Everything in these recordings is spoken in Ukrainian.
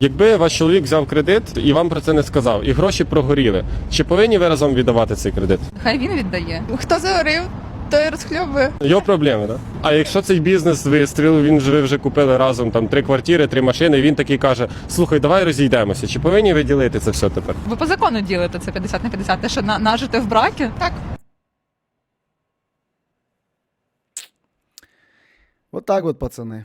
Якби ваш чоловік взяв кредит і вам про це не сказав, і гроші прогоріли, чи повинні ви разом віддавати цей кредит? Хай він віддає. Хто загорив, той розхльобує. Його проблеми, так? А якщо цей бізнес вистрілив, він же ви вже купили разом там три квартири, три машини, і він такий каже: слухай, давай розійдемося. Чи повинні ви ділити це все тепер? Ви по закону ділите це 50 на 50, те, що на, нажите в бракі. Так. Вот так вот, пацаны.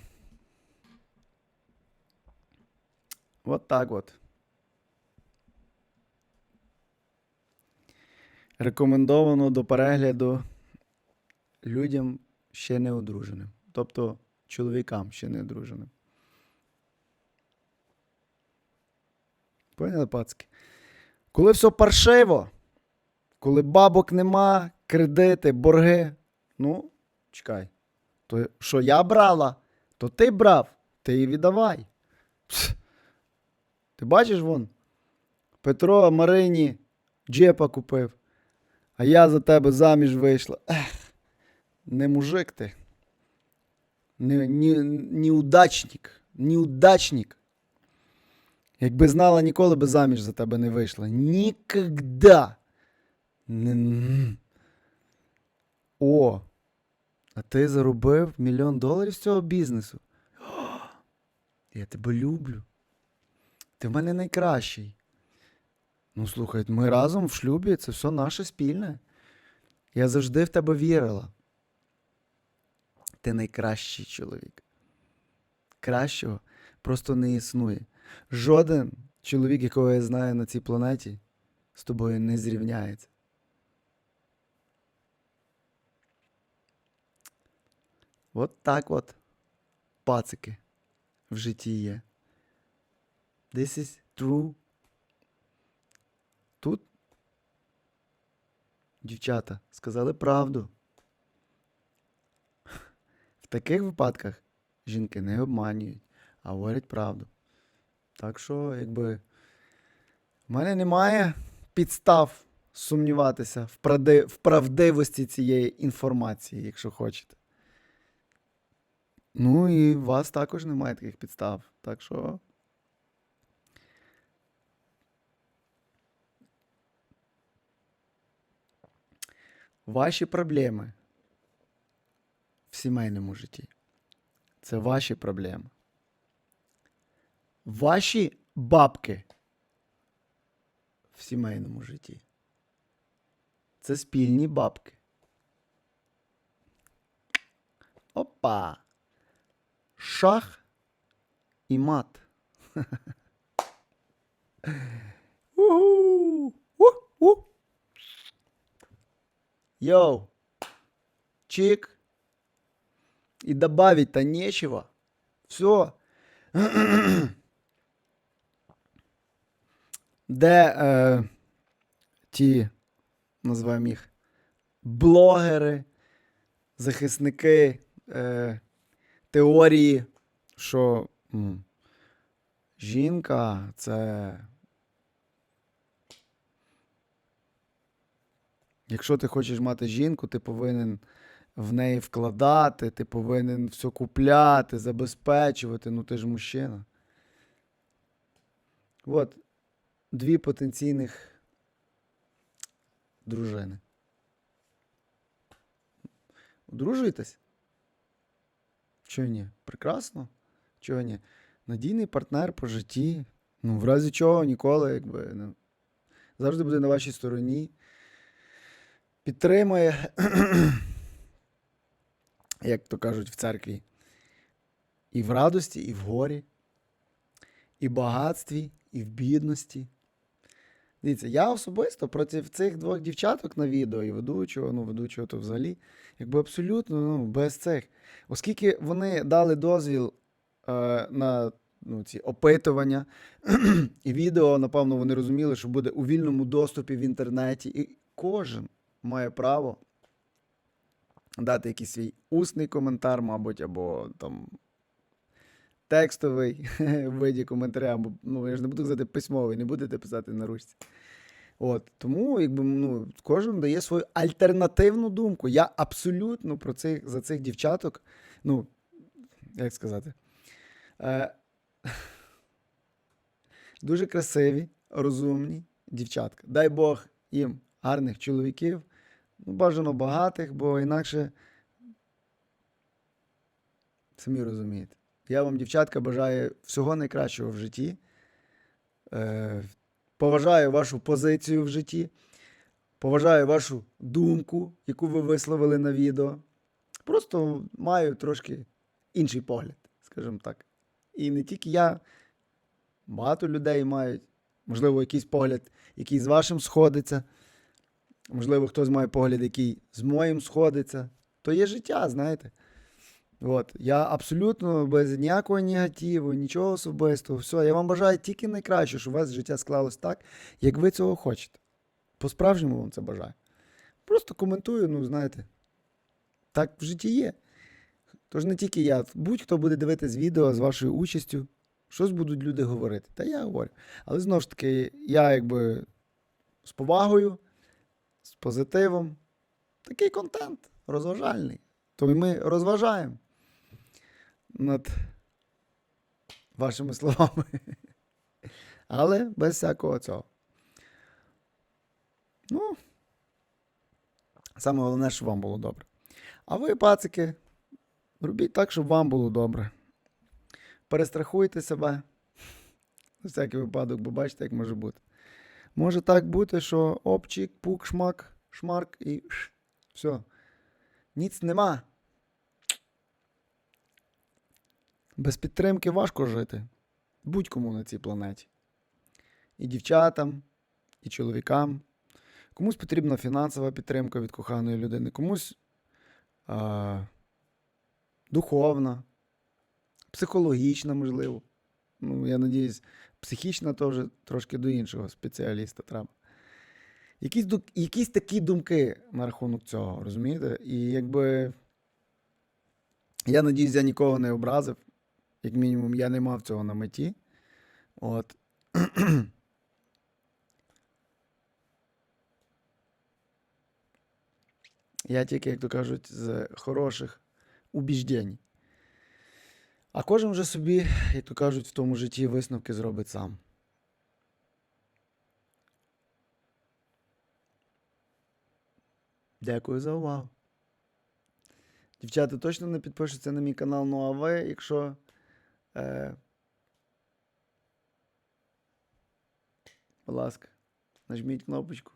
Вот так вот. Рекомендовано до перегляду людям ще не одруженим. Тобто чоловікам ще не одруженим. Поняли, пацки? Коли все паршиво, коли бабок нема, кредити, борги, ну, чекай. То що я брала, то ти брав, ти і віддавай. Ти бачиш вон? Петро Марині джепа купив, а я за тебе заміж вийшла. Ех, не мужик ти. Не, ні, неудачник. Неудачник. Якби знала, ніколи би заміж за тебе не вийшла. Нікогда. Не... О, а ти заробив мільйон доларів з цього бізнесу. Я тебе люблю. Ти в мене найкращий. Ну, слухай, ми разом в шлюбі, це все наше спільне. Я завжди в тебе вірила. Ти найкращий чоловік. Кращого просто не існує. Жоден чоловік, якого я знаю на цій планеті, з тобою не зрівняється. От так от пацики в житті є. This is true. Тут дівчата сказали правду. В таких випадках жінки не обманюють, а говорять правду. Так що, якби, в мене немає підстав сумніватися в, правди... в правдивості цієї інформації, якщо хочете. Ну і у вас також немає таких підстав. Так що. Ваші проблеми в сімейному житті. Це ваші проблеми. Ваші бабки в сімейному житті. Це спільні бабки. Опа! Шах і мат. Уху! Йоу! Чик! И добавить-то нечего. Все. Де е, ті, називаємо їх, блогери, захисники е, теорії, що м, жінка це. Якщо ти хочеш мати жінку, ти повинен в неї вкладати, ти повинен все купляти, забезпечувати. Ну ти ж мужчина. От дві потенційних дружини. Одружуєтесь? Чого ні? Прекрасно? Чого ні? Надійний партнер по житті. Ну, в разі чого ніколи, якби. Ну, завжди буде на вашій стороні. Підтримує, як то кажуть в церкві, і в радості, і в горі, і в багатстві, і в бідності. Дивіться, я особисто проти цих двох дівчаток на відео і ведучого, ну, ведучого то взагалі, якби абсолютно ну, без цих. Оскільки вони дали дозвіл е, на ну, ці опитування і відео, напевно, вони розуміли, що буде у вільному доступі в інтернеті, і кожен має право дати якийсь свій усний коментар, мабуть, або там текстовий в виді коментаря, або ну, я ж не буду казати письмовий, не будете писати на ручці. От, тому якби, ну, кожен дає свою альтернативну думку. Я абсолютно про цих, за цих дівчаток, ну, як сказати, е, Дуже красиві, розумні дівчатка. Дай Бог їм гарних чоловіків, ну, бажано багатих, бо інакше. Самі розумієте. Я вам, дівчатка, бажаю всього найкращого в житті. Е, поважаю вашу позицію в житті. Поважаю вашу думку, яку ви висловили на відео. Просто маю трошки інший погляд, скажімо так. І не тільки я, багато людей мають, можливо, якийсь погляд, який з вашим сходиться. Можливо, хтось має погляд, який з моїм сходиться. То є життя, знаєте. От. Я абсолютно без ніякого негативу, нічого особистого. Все, я вам бажаю тільки найкраще, щоб у вас життя склалось так, як ви цього хочете. По-справжньому вам це бажаю. Просто коментую, ну, знаєте, так в житті є. Тож не тільки я, будь-хто буде дивитись відео з вашою участю, щось будуть люди говорити. Та я говорю. Але знову ж таки, я якби з повагою, з позитивом. Такий контент розважальний. То і ми розважаємо над вашими словами. Але без всякого цього. Ну, саме головне, щоб вам було добре. А ви, пацики, робіть так, щоб вам було добре. Перестрахуйте себе. На всякий випадок, бо бачите, як може бути. Може так бути, що обчик, пук, шмак, шмарк і все. Ніц нема. Без підтримки важко жити. Будь-кому на цій планеті. І дівчатам, і чоловікам. Комусь потрібна фінансова підтримка від коханої людини, комусь а, духовна, психологічна, можливо. Ну, я надіюсь, психічна то трошки до іншого спеціаліста треба. Якісь, якісь такі думки на рахунок цього, розумієте? І якби. Я надіюсь, я нікого не образив. Як мінімум, я не мав цього на меті. От. Я тільки, як то кажуть, з хороших убіждень. А кожен вже собі, як то кажуть, в тому житті висновки зробить сам. Дякую за увагу. Дівчата точно не підпишуться на мій канал. Ну а ви, якщо. Е, будь ласка, нажміть кнопочку.